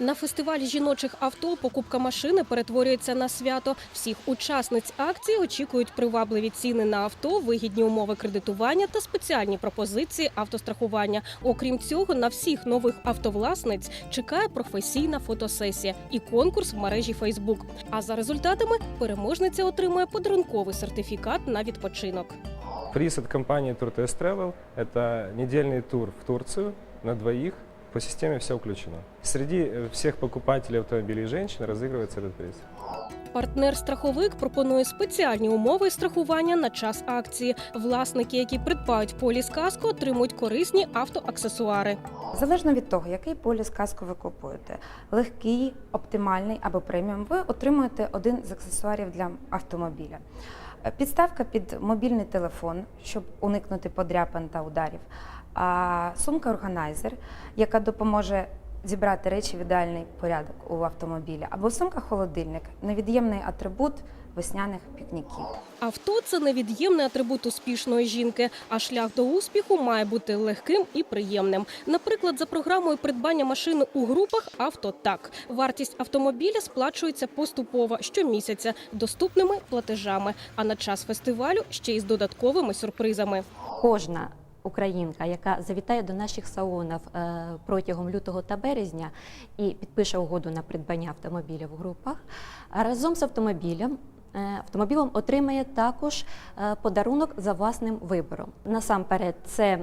На фестивалі жіночих авто покупка машини перетворюється на свято. Всіх учасниць акції очікують привабливі ціни на авто, вигідні умови кредитування та спеціальні пропозиції автострахування. Окрім цього, на всіх нових автовласниць чекає професійна фотосесія і конкурс в мережі Фейсбук. А за результатами переможниця отримує подарунковий сертифікат на відпочинок. Приз от компании Tour Travel – это недельный тур в Турцию на двоих. По системе все включено. Среди э, всех покупателей автомобилей женщин разыгрывается этот приз. Партнер-страховик пропонує спеціальні умови страхування на час акції. Власники, які придбають поліс каско, отримують корисні автоаксесуари. Залежно від того, який поліс каску ви купуєте, легкий, оптимальний або преміум, ви отримуєте один з аксесуарів для автомобіля. Підставка під мобільний телефон, щоб уникнути подряпин та ударів. А сумка-органайзер, яка допоможе зібрати речі в ідеальний порядок у автомобілі, або сумка-холодильник невід'ємний атрибут весняних пікніків. Авто це невід'ємний атрибут успішної жінки, а шлях до успіху має бути легким і приємним. Наприклад, за програмою придбання машини у групах «Автотак». Вартість автомобіля сплачується поступово щомісяця доступними платежами. А на час фестивалю ще й з додатковими сюрпризами. кожна українка, яка завітає до наших салонів е, протягом лютого та березня і підпише угоду на придбання автомобіля в групах, разом з автомобілем. е, Автомобілем отримає також е, подарунок за власним вибором. Насамперед, це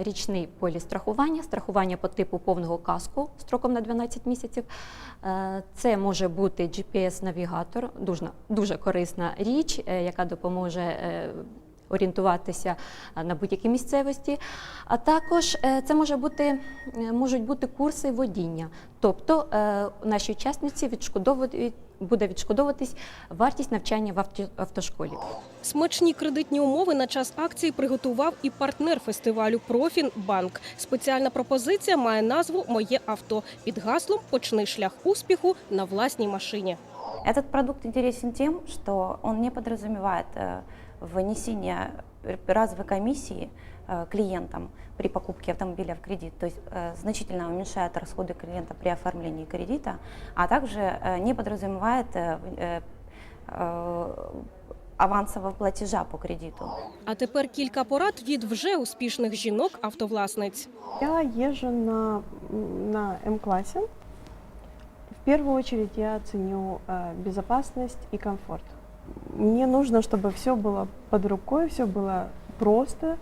річний поліс страхування, страхування по типу повного каску строком на 12 місяців. Це може бути GPS-навігатор, дуже, дуже корисна річ, яка допоможе орієнтуватися на будь-якій місцевості. А також е, це може бути, е, можуть бути курси водіння. Тобто е, наші учасниці відшкодовують, буде відшкодовуватись вартість навчання в автошколі. Смачні кредитні умови на час акції приготував і партнер фестивалю Профін Банк. Спеціальна пропозиція має назву Моє авто під гаслом Почни шлях успіху на власній машині. Этот продукт интересен тем, что он не подразумевает э, внесение разовой комиссии э, клиентам при покупке автомобиля в кредит, то есть э, значительно уменьшает расходы клиента при оформлении кредита, а также э, не подразумевает э, э, э, авансового платежа по кредиту. А тепер кілька порад від вже успішних жінок-автовласниць. Я езжу на, на М-классе. В первую очередь я ценю э, безопасность и комфорт. Мне нужно, чтобы все было под рукой, все было просто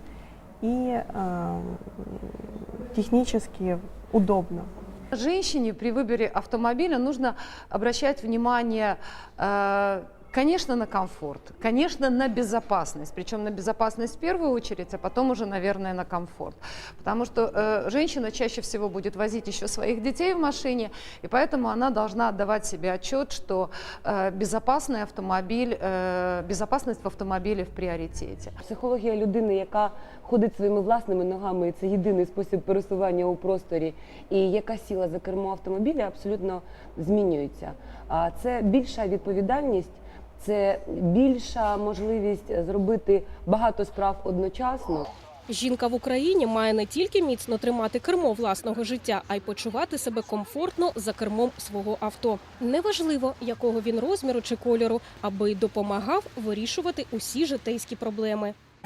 и э, технически удобно. Женщине при выборе автомобиля нужно обращать внимание, э, конечно, на комфорт, конечно, на безопасность, причем на безопасность в первую очередь, а потом уже, наверное, на комфорт. Потому что э, женщина чаще всего будет возить еще своих детей в машине, и поэтому она должна отдавать себе отчет, что э, безопасный автомобиль, э, безопасность в автомобиле в приоритете. Психологія людини, яка ходить своїми власними ногами, і це єдиний спосіб пересування у просторі, і яка сіла за кермо автомобіля, абсолютно змінюється. А це більша відповідальність, це більша можливість зробити багато справ одночасно. Жінка в Україні має не тільки міцно тримати кермо власного життя, а й почувати себе комфортно за кермом свого авто. Неважливо, якого він розміру чи кольору, аби допомагав вирішувати усі житейські проблеми.